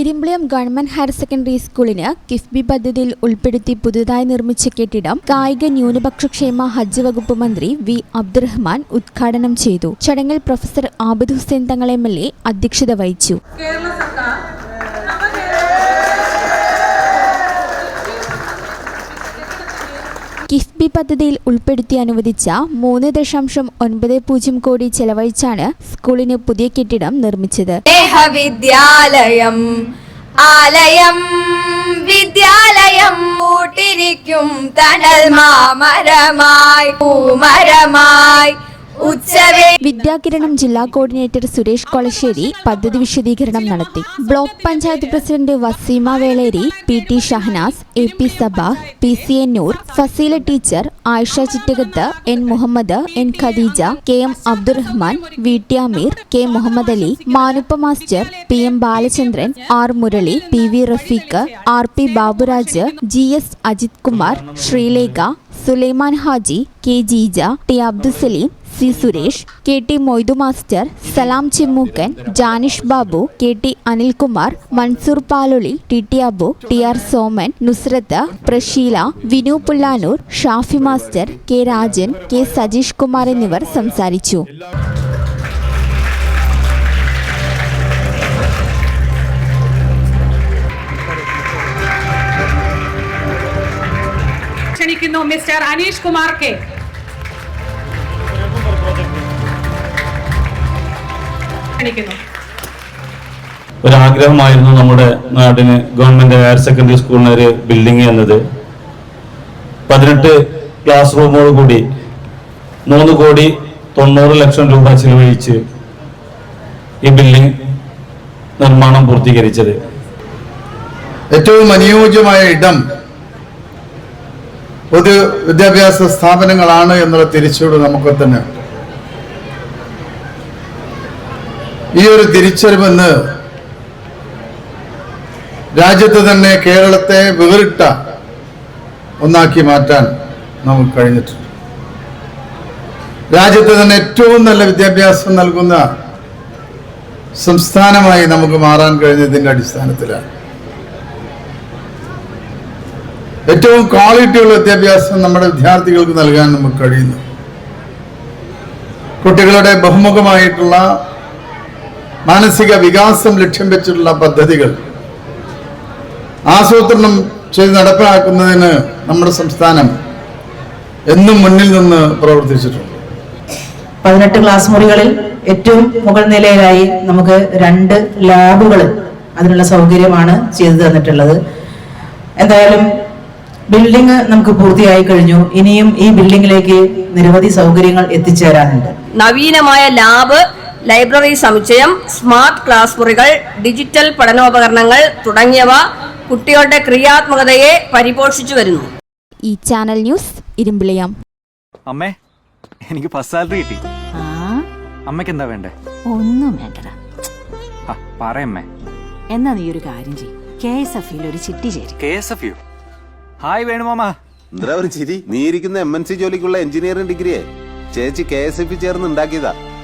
Irimbiliyam government higher secondary സ്കൂളിന് കിഫ്ബി പദ്ധതിയിൽ ഉൾപ്പെടുത്തി പുതുതായി നിർമ്മിച്ച കെട്ടിടം കായിക ന്യൂനപക്ഷ ക്ഷേമ ഹജ്ജ് വകുപ്പ് മന്ത്രി വി അബ്ദുറഹ്മാൻ ഉദ്ഘാടനം ചെയ്തു. ചടങ്ങിൽ professor Abid Hussain Thangal M L A അധ്യക്ഷത വഹിച്ചു. കേരള സർക്കാർ പദ്ധതിയിൽ ഉൾപ്പെടുത്തി അനുവദിച്ച മൂന്ന് ദശാംശം ഒൻപത് പൂജ്യം കോടി ചെലവഴിച്ചാണ് സ്കൂളിന് പുതിയ കെട്ടിടം നിർമ്മിച്ചത്. വിദ്യാലയം ആലയം വിദ്യാലയം കൂട്ടിരിക്കും തണൽ മാമരമായി പൂമരമായി. വിദ്യാകിരണം ജില്ലാ കോർഡിനേറ്റർ സുരേഷ് കൊളശ്ശേരി പദ്ധതി വിശദീകരണം നടത്തി. Block panchayat president Vaseema Veleri P T Shahanas A P Sabah P C N Noor Faseela teacher Ayisha Chittakath N Muhammad N Khadeeja K M Abdurahman V T Ameer K Muhammad Ali Manuppa master P M Balachandran R Murali P V Rafeeq R P Baburaj G S Ajith Kumar Sreelekha Sulaiman Haji K Jeeja T Abdusaleem C Suresh K T Moidu master Salam Chimmookkan Janish Babu K T Anilkumar Mansoor Paloli T T Abu T R Soman Nusrath Prasheela Vinu Pullanur Shafi master K Rajan K Sajeesh Kumar എന്നിവർ സംസാരിച്ചു. ക്ഷണിക്കുന്നു mister Aneesh Kumar K. ക്ഷണിക്കുന്നു ഒരാഗ്രഹമായിരുന്നു നമ്മുടെ നാടിന് government higher secondary സ്കൂളിന് ഒരു building എന്നത്. പതിനെട്ട് ക്ലാസ് റൂമോട് കൂടി മൂന്ന് കോടി തൊണ്ണൂറ് ലക്ഷം രൂപ ചിലവഴിച്ച് ഈ ബിൽഡിംഗ് നിർമ്മാണം പൂർത്തീകരിച്ചത്. ഏറ്റവും അനുയോജ്യമായ ഇടം പൊതു വിദ്യാഭ്യാസ സ്ഥാപനങ്ങളാണ് എന്നുള്ള തിരിച്ചറിവ് നമുക്ക് തന്നെ ഈ ഒരു തിരിച്ചറിവെന്ന് രാജ്യത്ത് തന്നെ കേരളത്തെ വേറിട്ട ഒന്നാക്കി മാറ്റാൻ നമുക്ക് കഴിഞ്ഞിട്ടുണ്ട്. രാജ്യത്ത് തന്നെ ഏറ്റവും നല്ല വിദ്യാഭ്യാസം നൽകുന്ന സംസ്ഥാനമായി നമുക്ക് മാറാൻ കഴിഞ്ഞതിന്റെ അടിസ്ഥാനത്തിലാണ്. ഏറ്റവും ക്വാളിറ്റിയുള്ള വിദ്യാഭ്യാസം നമ്മുടെ വിദ്യാർത്ഥികൾക്ക് നൽകാൻ നമുക്ക് കഴിയുന്നു. കുട്ടികളുടെ ബഹുമുഖമായിട്ടുള്ള മാനസിക വികാസം ലക്ഷ്യം വെച്ചിട്ടുള്ള പദ്ധതികൾ ആസൂത്രണം ചെയ്ത് നടപ്പിലാക്കുന്നതിന് നമ്മുടെ സംസ്ഥാനം എന്നും മുന്നിൽ നിന്ന് പ്രവർത്തിച്ചിട്ടുണ്ട്. പതിനെട്ട് ക്ലാസ് മുറികളിൽ ഏറ്റവും മുകൾ നിലയിലായി നമുക്ക് രണ്ട് ലാബുകൾ അതിനുള്ള സൗകര്യമാണ് ചെയ്തു തന്നിട്ടുള്ളത്. എന്തായാലും ബിൽഡിംഗ് നമുക്ക് പൂർത്തിയായി കഴിഞ്ഞു. ഇനിയും ഈ ബിൽഡിംഗിലേക്ക് നിരവധി സൗകര്യങ്ങൾ എത്തിച്ചേരാനുണ്ട്. നവീനമായ ലാബ് ലൈബ്രറി സമുച്ചയം സ്മാർട്ട് ക്ലാസ് മുറികൾ ഡിജിറ്റൽ പഠനോപകരണങ്ങൾ തുടങ്ങിയവ കുട്ടികളുടെ ക്രിയാത്മകതയെ പരിപോഷിച്ചു വരുന്നു. ഈ ചാനൽ ന്യൂസ് ഇരുമ്പിളിയം. അമ്മേ എനിക്ക് ഫസ്റ്റ് സാലറി കിട്ടി. അമ്മയ്ക്ക് എന്താ വേണ്ടേ? ഒന്നും വേണ്ടടാ. ആ പറയമ്മേ എന്നാ നീ ഒരു കാര്യം ചെയ് കെ എസ് എഫ് ഒരു ചിട്ടി ചേരും. K S F U. Hi വേണുമാമ. എന്താ ഒരു ചിരി? നീ ഇരിക്കുന്ന എം എൻ സി ജോലിക്കുള്ള എഞ്ചിനീയറിംഗ് ഡിഗ്രിയെ. ചേച്ചി കെ എസ് എഫ് ചേർന്ന് ഉണ്ടാക്കിയതാ.